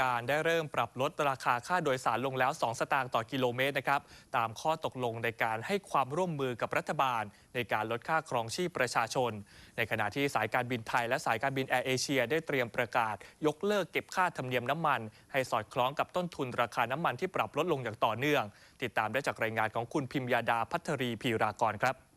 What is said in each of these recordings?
การได้เริ่มปรับลดราคาค่าโดยสารลงแล้ว 2 สตางค์ต่อกิโลเมตรนะครับ ตามข้อตกลงในการให้ความร่วมมือกับรัฐบาล ในการลดค่าครองชีพประชาชน ในขณะที่สายการบินไทยและสายการบินแอร์เอเชียได้เตรียมประกาศ ยกเลิกเก็บค่าธรรมเนียมน้ำมัน ให้สอดคล้องกับต้นทุนราคาน้ำมันที่ปรับลดลงอย่างต่อเนื่อง ติดตามได้จากรายงานของคุณพิมยาดาพัทรีพีรากรครับ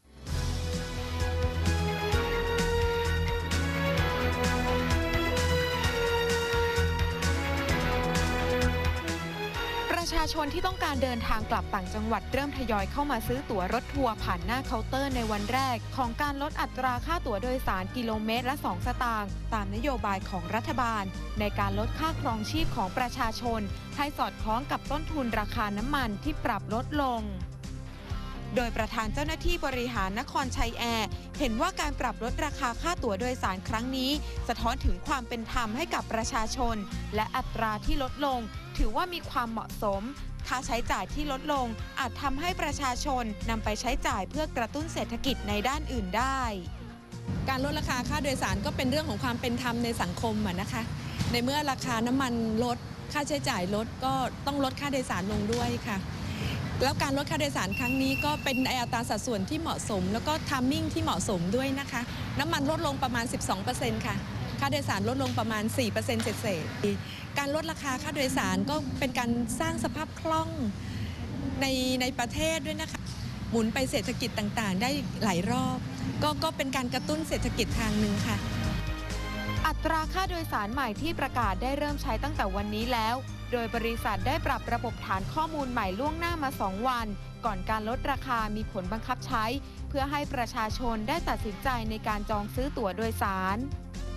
าชนที่ต้องการเดินทางกลับต่างจังหวัดเริ่มทยอยเข้ามาซื้อตั๋วรถทัวร์ผ่านหน้าเคาน์เตอร์ในวันแรก ของการลดอัตราค่าตั๋วโดยสารกิโลเมตรละ 2 สตางค์ตามนโยบายของรัฐบาล ในการลดค่าครองชีพของประชาชนให้สอดคล้องกับต้นทุนราคาน้ำมันที่ปรับลดลง โดยประธานเจ้าหน้าที่บริหารนครชัยแอร์เห็นว่าการปรับลดราคาค่าตั๋วโดยสารครั้งนี้ สะท้อนถึงความเป็นธรรมให้กับประชาชน และอัตราที่ลดลง ถือว่ามีความเหมาะสม ค่าใช้จ่ายที่ลดลง อาจทำให้ประชาชนนำไปใช้จ่ายเพื่อกระตุ้นเศรษฐกิจในด้านอื่นได้ การลดราคาค่าโดยสารก็เป็นเรื่องของความเป็นธรรมในสังคมนะคะ ในเมื่อราคาน้ำมันลดค่าใช้จ่ายลดก็ต้องลดค่าโดยสารลงด้วยค่ะ แล้วการลดค่าโดยสารครั้งนี้ก็เป็นอัตราสัดส่วนที่เหมาะสม แล้วก็ทามมิ่งที่เหมาะสมด้วยนะคะ น้ำมันลดลงประมาณ 12%ค่ะ ค่าโดยสารลดลงประมาณ 4%เศษๆการลดราคาค่าโดยสารก็เป็นการสร้างสภาพคล่องในในประเทศด้วยนะคะ หมุนไปเศรษฐกิจต่างๆ ได้หลายรอบ ก็ก็เป็นการกระตุ้นเศรษฐกิจทางหนึ่งค่ะ อัตราค่าโดยสารใหม่ที่ประกาศได้เริ่มใช้ตั้งแต่วันนี้แล้ว โดยบริษัทได้ปรับระบบฐานข้อมูลใหม่ล่วงหน้ามา 2 วัน ก่อนการลดราคามีผลบังคับใช้ เพื่อให้ประชาชนได้ตัดสินใจในการจองซื้อตั๋วโดยสาร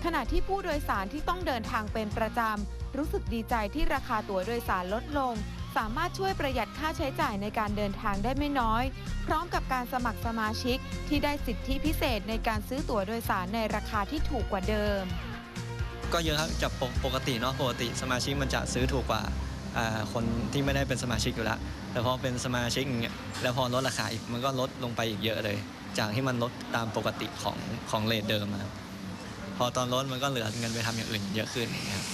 ขณะที่ผู้โดยสารที่ต้องเดินทางเป็นประจำ รู้สึกดีใจที่ราคาตั๋วโดยสารลดลง สามารถช่วยประหยัดค่าใช้จ่ายในการเดินทางได้ไม่น้อย พร้อมกับการสมัครสมาชิกที่ได้สิทธิพิเศษในการซื้อตั๋วโดยสารในราคาที่ถูกกว่าเดิม ก็เยอะครับจากปกติเนาะปกติสมาชิกมันจะซื้อถูกกว่าคนที่ไม่ได้เป็นสมาชิกอยู่แล้ว แต่พอเป็นสมาชิกอย่างเงี้ยแล้วพอลดราคาอีกมันก็ลดลงไปอีกเยอะเลย จากที่มันลดตามปกติของของเลทเดิมอะครับพอตอนลดมันก็เหลือเงินไปทำอย่างอื่นเยอะขึ้นอย่างเงี้ยครับ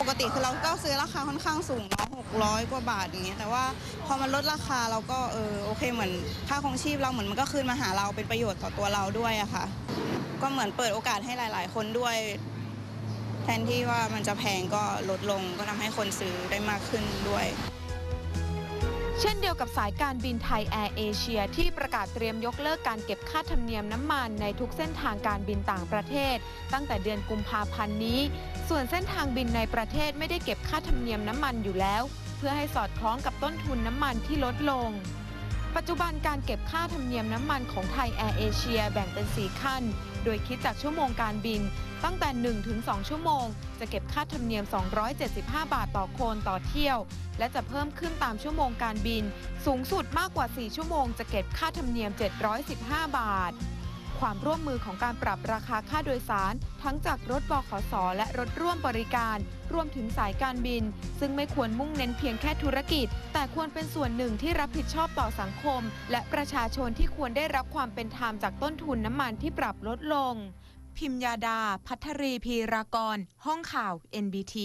ปกติคือเราก็ซื้อราคาค่อนข้างสูงเนาะหกร้อยกว่าบาทอย่างเงี้ยแต่ว่าพอมันลดราคาเราก็เออโอเคเหมือนค่าครองชีพเราเหมือนมันก็คืนมาหาเราเป็นประโยชน์ต่อตัวเราด้วยอะค่ะ ก็เหมือนเปิดโอกาสให้หลาย ๆ คนด้วย ทนที่ว่ามันจะแพงก็ลดลงก็ทำให้คนซื้อได้มากขึ้นด้วย เช่นเดียวกับสายการบินไทยแอร์เอเชียที่ประกาศเตรียมยกเลิกการเก็บค่าธรรมเนียมน้ำมันในทุกเส้นทางการบินต่างประเทศ ตั้งแต่เดือนกุมภาพันธ์นี้ ส่วนเส้นทางบินในประเทศไม่ได้เก็บค่าธรรมเนียมน้ำมันอยู่แล้ว เพื่อให้สอดคล้องกับต้นทุนน้ำมันที่ลดลง ปัจจุบันการเก็บค่าธรรมเนียมน้ำมันของไทยแอร์เอเชียแบ่งเป็น 4 ขั้น โดยคิดจากชั่วโมงการบิน ตั้งแต่ 1-2 ชั่วโมง จะเก็บค่าธรรมเนียม 275 บาทต่อคนต่อเที่ยว และจะเพิ่มขึ้นตามชั่วโมงการบิน สูงสุดมากกว่า 4 ชั่วโมง จะเก็บค่าธรรมเนียม 715 บาท ความร่วมมือของการปรับราคาค่าโดยสาร ทั้งจากรถบขสและรถร่วมบริการ รวมถึงสายการบิน ซึ่งไม่ควรมุ่งเน้นเพียงแค่ธุรกิจ แต่ควรเป็นส่วนหนึ่งที่รับผิดชอบต่อสังคม และประชาชนที่ควรได้รับความเป็นธรรมจากต้นทุนน้ำมันที่ปรับลดลง พิมยาดา พัทรีพีรากร ห้องข่าว NBT